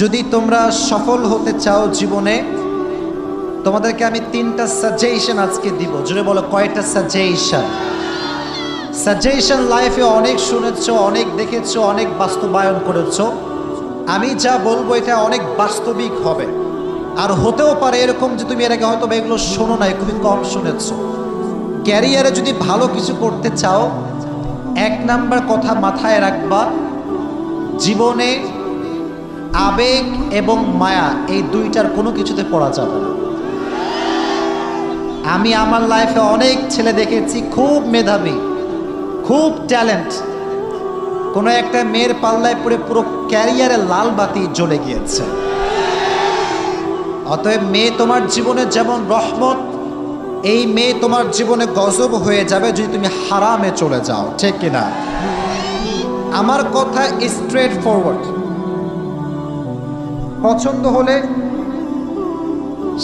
যদি তোমরা সফল হতে চাও জীবনে, তোমাদেরকে আমি তিনটা সাজেশন আজকে দিব। জুড়ে বলো, কয়টা সাজেশন সাজেশন লাইফে অনেক শুনেছো, অনেক দেখেছ, অনেক বাস্তবায়ন করেছ। আমি যা বলব, এটা অনেক বাস্তবিক হবে। আর হতেও পারে এরকম যে তুমি এর আগে হয়তো এগুলো শোনো নাই, খুবই কম শুনেছো। ক্যারিয়ারে যদি ভালো কিছু করতে চাও, এক নাম্বার কথা মাথায় রাখবা, জীবনে আবেগ এবং মায়া, এই দুইটার কোনো কিছুতে পড়া যাবে না। আমি আমার লাইফে অনেক ছেলে দেখেছি, খুব মেধাবী, খুব ট্যালেন্ট কোনো একটা মেয়ের পাল্লায় পড়ে পুরো ক্যারিয়ারে লাল বাতি জ্বলে গিয়েছে। অতএব মেয়ে তোমার জীবনে যেমন রহমত, এই মেয়ে তোমার জীবনে গজব হয়ে যাবে যদি তুমি হারামে চলে যাও, ঠিক কিনা? আমার কথা স্ট্রেট ফরওয়ার্ড পছন্দ হলে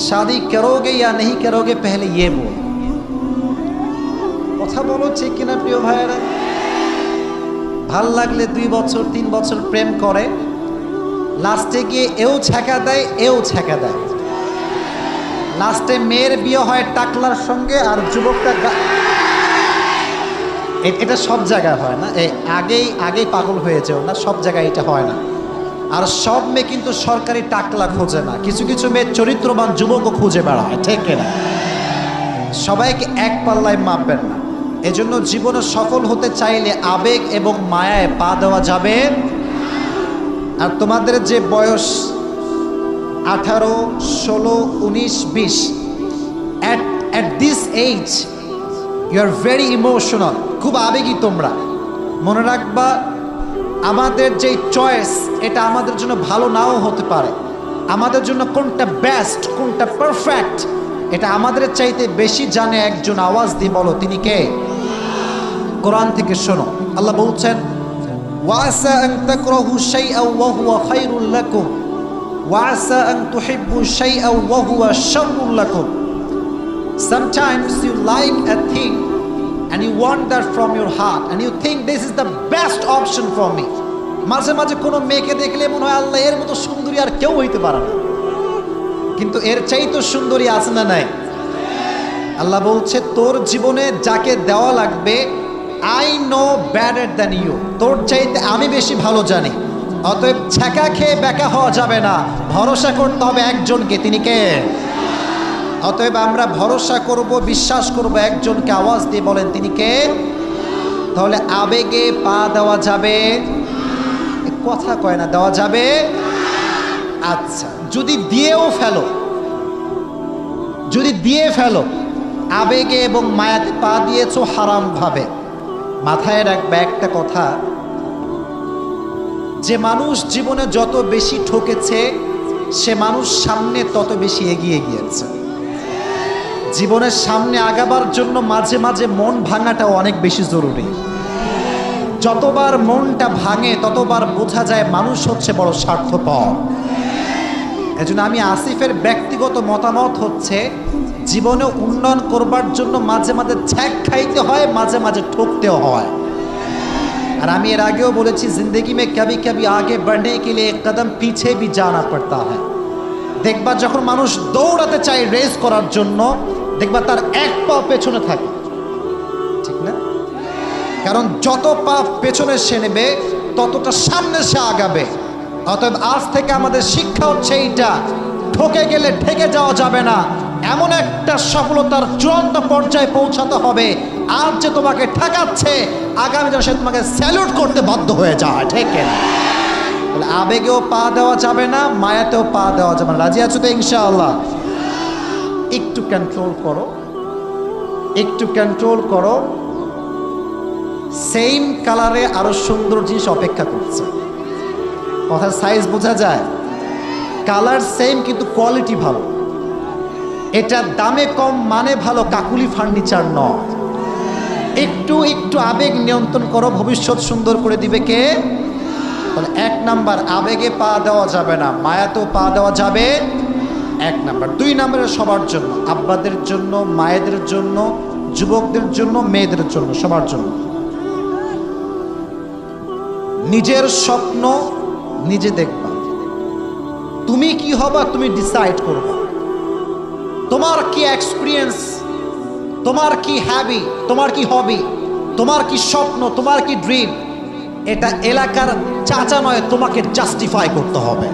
শাদি কেরোগে ইয়া নেই কেরোগে পেহলে ইয়ে বল কথা বলো, ঠিক কিনা প্রিয় ভাইয়েরা? ভালো লাগলে দুই বছর, তিন বছর প্রেম করে। লাস্টে গিয়ে এও ছ্যাঁকা দেয়, এও ছ্যাঁকা দেয়। লাস্টে মেয়ের বিয়ে হয় টাকলার সঙ্গে আর যুবকটা এটা সব জায়গায় হয় না। এই আগেই আগেই পাগল হয়ে যাও না, সব জায়গায় এটা হয় না। আর সব মেয়ে কিন্তু সরকারি টাকলা খোঁজে না। কিছু কিছু মেয়ে চরিত্রবান যুবকও খুঁজে বেড়ায়, ঠিক না সবাইকে এক পাল্লায় মাপবেন না। এজন্য জীবনে সফল হতে চাইলে আবেগ এবং মায়ায় পা দেওয়া যাবে। আর তোমাদের যে বয়স, আঠারো, ষোলো, উনিশ, বিশ at at this age you are very emotional খুব আবেগী তোমরা। মনে রাখবা আমাদের যে চয়েস এটা আমাদের জন্য ভালো নাও হতে পারে। আমাদের জন্য কোনটা বেস্ট কোনটা পারফেক্ট এটা আমাদের চাইতে বেশি জানে একজন আওয়াজ দিয়ে বলো, তিনি কে? কোরআন থেকে শোনো। আল্লাহ বলছেন, ওয়াসা আন তাকরাহু শাইআন ওয়া হুয়া খায়রুল লাকুম। ওয়াসা আন তুহিব্বু শাইআন ওয়া হুয়া শাররুল লাকুম। Sometimes you like a thing and you want that from your heart. And you think this is the best option for me. মাঝে মাঝে কোনো মেয়েকে দেখলে মনে হয়, আল্লাহ, এর মতো সুন্দরী আর কেউ হইতে পারে না। কিন্তু এর চাই তো সুন্দরী আছে না নাই? আল্লাহ বলছে, তোর জীবনে যাকে দেওয়া লাগবে I know badder than you তোর চাইতে আমি বেশি ভালো জানি। অতএব ছ্যাঁকা খেয়ে বেকা হওয়া যাবে না। ভরসা করতে হবে একজনকে। তিনি কে? অতএব আমরা ভরসা করব, বিশ্বাস করব, একজনকে আওয়াজ দিয়ে বলেন, তিনি কে? তাহলে আবেগে পা দেওয়া যাবে। কথা কয় না, দেওয়া যাবে? আচ্ছা যদি দিয়েও ফেলো, যদি দিয়ে ফেলো, আবেগে এবং মায়াতে পা দিয়েছ, হারাম ভাবে। মাথায় রাখবে একটা কথা, যে মানুষ জীবনে যত বেশি ঠকেছে, সে মানুষ সামনে তত বেশি এগিয়ে গিয়েছে। জীবনের সামনে আগাবার জন্য মাঝে মাঝে মন ভাঙাটাও অনেক বেশি জরুরি। যতবার মনটা ভাঙে, ততবার বোঝা যায় মানুষ হচ্ছে বড় স্বার্থপর। এজন্য আমি আসিফের ব্যক্তিগত মতামত হচ্ছে, জীবনে উন্নয়ন করবার জন্য মাঝে মাঝে ছ্যাক খাইতে হয়, মাঝে মাঝে ঠকতেও হয়। আর আমি এর আগেও বলেছি, জিন্দগি মে কবি কবি আগে বাড়নে কে লিয়ে কদম পিছে ভি জানা পড়তা হয় দেখবা যখন মানুষ দৌড়াতে চায় রেস করার জন্য দেখবা তার এক পা পেছনে থাকে। ঠিক না? কারণ যত পা পেছনে সে নেবে, ততটা সামনে সে আগাবে। অতএব আজ থেকে আমাদের শিক্ষা হচ্ছে এইটা, ঠকে গেলে ঠেকে যাওয়া যাবে না। এমন একটা সফলতার চূড়ান্ত পর্যায়ে পৌঁছাতে হবে। আজ যে তোমাকে ঠেকাচ্ছে, আগামী দিনে সে তোমাকে স্যালুট করতে বাধ্য হয়ে যায়, ঠিক আবেগেও পা দেওয়া যাবে না, মায়াতেও পা দেওয়া যাবে না। রাজি আছো তো ইনশাআল্লাহ? কন্ট্রোল করো, একটু কন্ট্রোল করো সেম কালারে আরও সুন্দর জিনিস অপেক্ষা করছে। কথা সাইজ বোঝা যায়? কালার সেম কিন্তু কোয়ালিটি ভালো। এটা দামে কম মানে ভালো, কাকুলি ফার্নিচার নয়। একটু একটু আবেগ নিয়ন্ত্রণ করো, ভবিষ্যৎ সুন্দর করে দিবে কে? এক নাম্বার, আবেগে পা দেওয়া যাবে না, মায়াতেও পা দেওয়া যাবে। এক নাম্বার। দুই নাম্বারে সবার জন্য, আব্বাদের জন্য, মায়েদের জন্য, যুবকদের জন্য, মেয়েদের জন্য, সবার জন্য। নিজের স্বপ্ন নিজে দেখবা। তুমি কি হবা, তুমি ডিসাইড করবে। তোমার কি এক্সপিরিয়েন্স তোমার কি হ্যাবি তোমার কি হবি তোমার কি স্বপ্ন, তোমার কি ড্রিম এটা এলাকার চাচা নয়, তোমাকে জাস্টিফাই করতে হবে।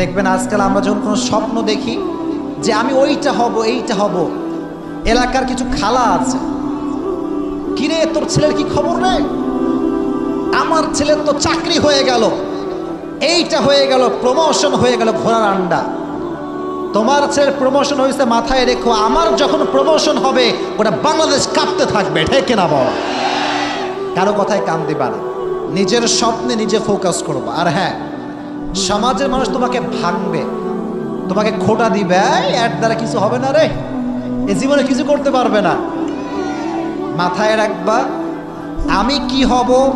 দেখবেন আজকাল আমরা যখন কোনো স্বপ্ন দেখি যে আমি ওইটা হব, এইটা হব, এলাকার কিছু খালা আছে। কিরে, তোর ছেলের কি খবর রে? আমার ছেলের তো চাকরি হয়ে গেল। এইটা হয়ে গেল প্রমোশন হয়ে গেল ঘোড়ার আন্ডা। তোমার ছেলের প্রমোশন হয়েছে মাথায় রেখো, আমার যখন প্রমোশন হবে, ওটা বাংলাদেশ কাঁপতে থাকবে, ঠিক না বল? কারও কথায় কান দিবা না। নিজের স্বপ্নে নিজে ফোকাস করব। আর হ্যাঁ সমাজের মানুষ তোমাকে ভাঙবে তোমাকে খোটা দিবে। "এই, এর দ্বারা কিছু হবে না রে। এ জীবনে কিছু করতে পারবে না। মাথায় রাখবা আমি কি হব?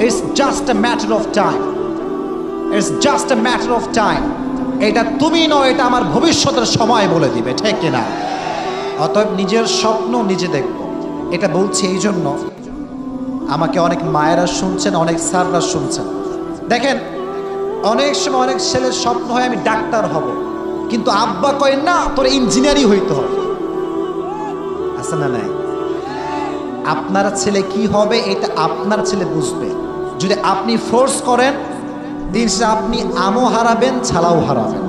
It's just a matter of time it's just a matter of time এটা তুমি নয় এটা আমার ভবিষ্যতের সময় বলে দিবে ঠিক কিনা? অতএব নিজের স্বপ্ন নিজে দেখব। এটা বলছি এই জন্য আমাকে অনেক মায়েরা শুনছেন অনেক স্যাররা শুনছেন। দেখেন অনেক সময় অনেক ছেলের স্বপ্ন হয় আমি ডাক্তার হব। কিন্তু আব্বা কয়, না, তোর ইঞ্জিনিয়ারই হইতে হবে। আছে না নাই? আপনার ছেলে কি হবে এটা আপনার ছেলে বুঝবে। যদি আপনি ফোর্স করেন দিন আপনি আমও হারাবেন, ছালাও হারাবেন।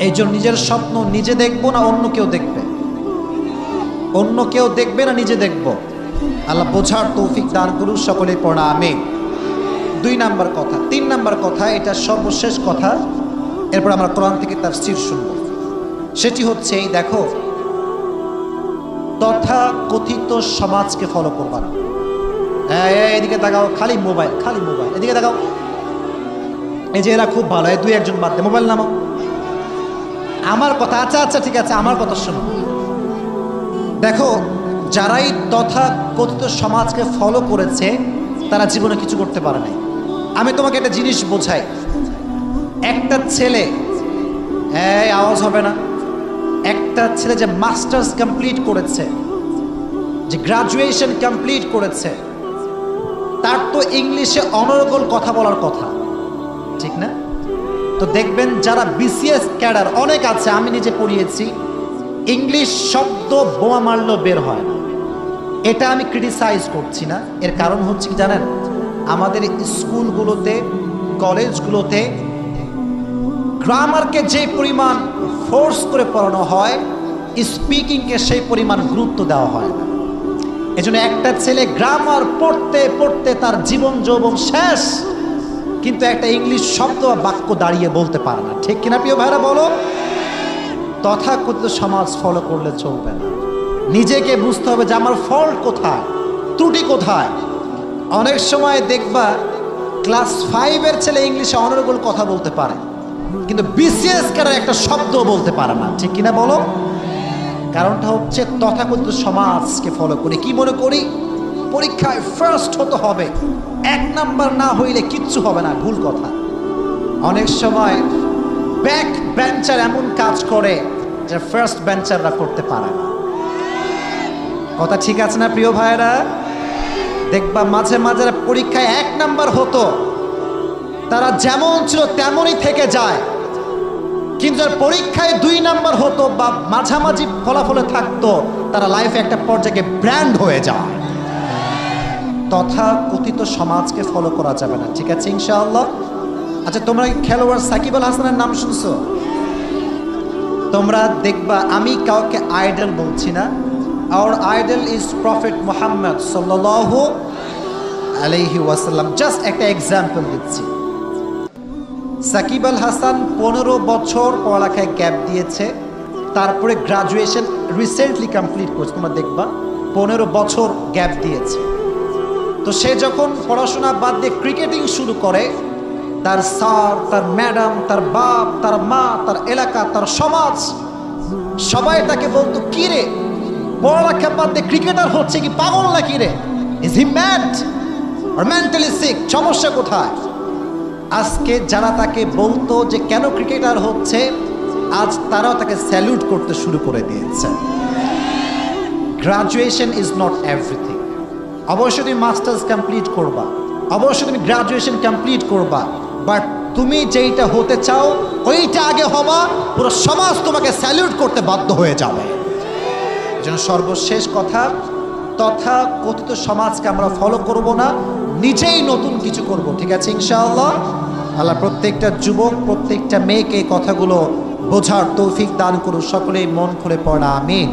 এই জন্য নিজের স্বপ্ন নিজে দেখব না অন্য কেউ দেখবে? অন্য কেউ দেখবে না নিজে দেখব? আল্লাহ বোঝার তৌফিক দান করুন সকলে পড়া আমি দুই নাম্বার কথা। তিন নাম্বার কথা এটা সর্বশেষ কথা। এরপর আমরা কোরআন থেকে তার স্থির শুনব। সেটি হচ্ছে এই দেখো তথা কথিত সমাজকে ফলো করবা না। এই, এই, এদিকে তাকাও খালি মোবাইল খালি মোবাইল। এদিকে তাকাও। এই যে এরা খুব ভালো এই দুই একজন বাদ মোবাইল নামাও। আমার কথা আচ্ছা আচ্ছা ঠিক আছে আমার কথা শোনো। দেখো যারাই তথা কথিত সমাজকে ফলো করেছে তারা জীবনে কিছু করতে পারে নাই। আমি তোমাকে একটা জিনিস বোঝাই। একটা ছেলে, এই, আওয়াজ হবে না। একটা ছেলে যে মাস্টার্স কমপ্লিট করেছে, যে গ্রাজুয়েশন কমপ্লিট করেছে, তার তো ইংলিশে অনর্গল কথা বলার কথা, ঠিক না? তো দেখবেন যারা বিসিএস ক্যাডার অনেক আছে, আমি নিজে পড়িয়েছি, ইংলিশ শব্দ বোমা মারলেও বের হয় না। এটা আমি ক্রিটিসাইজ করছি না। এর কারণ হচ্ছে কি জানেন? আমাদের স্কুলগুলোতে, কলেজগুলোতে গ্রামারকে যে পরিমাণ ফোর্স করে পড়ানো হয় স্পিকিংকে সেই পরিমাণ গুরুত্ব দেওয়া হয় না। এজন্য একটা ছেলে গ্রামার পড়তে পড়তে তার জীবন যৌবন শেষ, কিন্তু একটা ইংলিশ শব্দ বা বাক্য দাঁড়িয়ে বলতে পারে না। ঠিক কিনা প্রিয় ভাইরা বলো? তথাকথিত সমাজ ফলো করলে চলবে না। নিজেকে বুঝতে হবে যে আমার ফল্ট কোথায়, ত্রুটি কোথায় অনেক সময় দেখবা ক্লাস ফাইভের ছেলে ইংলিশে অনারেবল কথা বলতে পারে, কিন্তু বিসিএস কারের একটা শব্দ বলতে পারে না? ঠিক কিনা বলো? কারণটা হচ্ছে তথাকথিত সমাজকে ফলো করি। কি মনে করি? পরীক্ষায় ফার্স্ট হতে হবে। এক নাম্বার না হইলে কিচ্ছু হবে না, ভুল কথা। অনেক সময় ব্যাক বেঞ্চার এমন কাজ করে যে ফার্স্ট বেঞ্চাররা করতে পারে না। কথা ঠিক আছে না, প্রিয় ভাইয়েরা? দেখবা মাঝে মাঝে পরীক্ষায় এক নাম্বার হতো। তারা যেমন ছিল তেমনই থেকে যায়। কিন্তু পরীক্ষায় দুই নাম্বার হতো বা মাঝামাঝি ফলাফলে থাকতো, তারা লাইফে একটা পর্যায়ে ব্র্যান্ড হয়ে যায়। তথা কথিত সমাজকে ফলো করা যাবে না। ঠিক আছে ইনশাআল্লাহ? আচ্ছা তোমরা খেলোয়াড় সাকিব আল হাসানের নাম শুনছো? তোমরা দেখবা, আমি কাউকে আইডল বলছি না। Our idol is prophet Muhammad সাল্লাল্লাহু আলাইহি ওয়াসাল্লাম জাস্ট একটা এক্সাম্পল দিচ্ছি। সাকিব আল হাসান পনেরো বছর পড়ালেখায় গ্যাপ দিয়েছে। তারপরে গ্রাজুয়েশন রিসেন্টলি কমপ্লিট করছে। তোমরা দেখবা, পনেরো বছর গ্যাপ দিয়েছে। তো সে যখন পড়াশোনা বাদ দিয়ে ক্রিকেটিং শুরু করে, তার স্যার তার ম্যাডাম তার বাপ, তার মা, তার এলাকা, তার সমাজ, সবাই তাকে বলতো কি রে পড়ালেখা বাদ দিয়ে ক্রিকেটার হচ্ছে কি পাগল না কি রে? Is he mad or mentally sick সমস্যা কোথায়? আজকে যারা তাকে বলতো যে কেন ক্রিকেটার হচ্ছে, আজ তারাও তাকে স্যালুট করতে শুরু করে দিয়েছে। গ্রাজুয়েশন ইজ নট এভরিথিং অবশ্যই তুমি মাস্টার্স কমপ্লিট করবা। অবশ্যই তুমি গ্রাজুয়েশন কমপ্লিট করবা। বাট তুমি যেইটা হতে চাও, ওইটা আগে হবা, পুরো সমাজ তোমাকে স্যালিউট করতে বাধ্য হয়ে যাবে। যেন সর্বশেষ কথা, তথা কথিত সমাজকে আমরা ফলো করব না, নিজেই নতুন কিছু করব, ঠিক আছে ইনশাআল্লাহ? আল্লাহ প্রত্যেকটা যুবক, প্রত্যেকটা মেয়েকে কথাগুলো বোঝার তৌফিক দান করুন সকলেই মন খুলে পড়া, আমিন।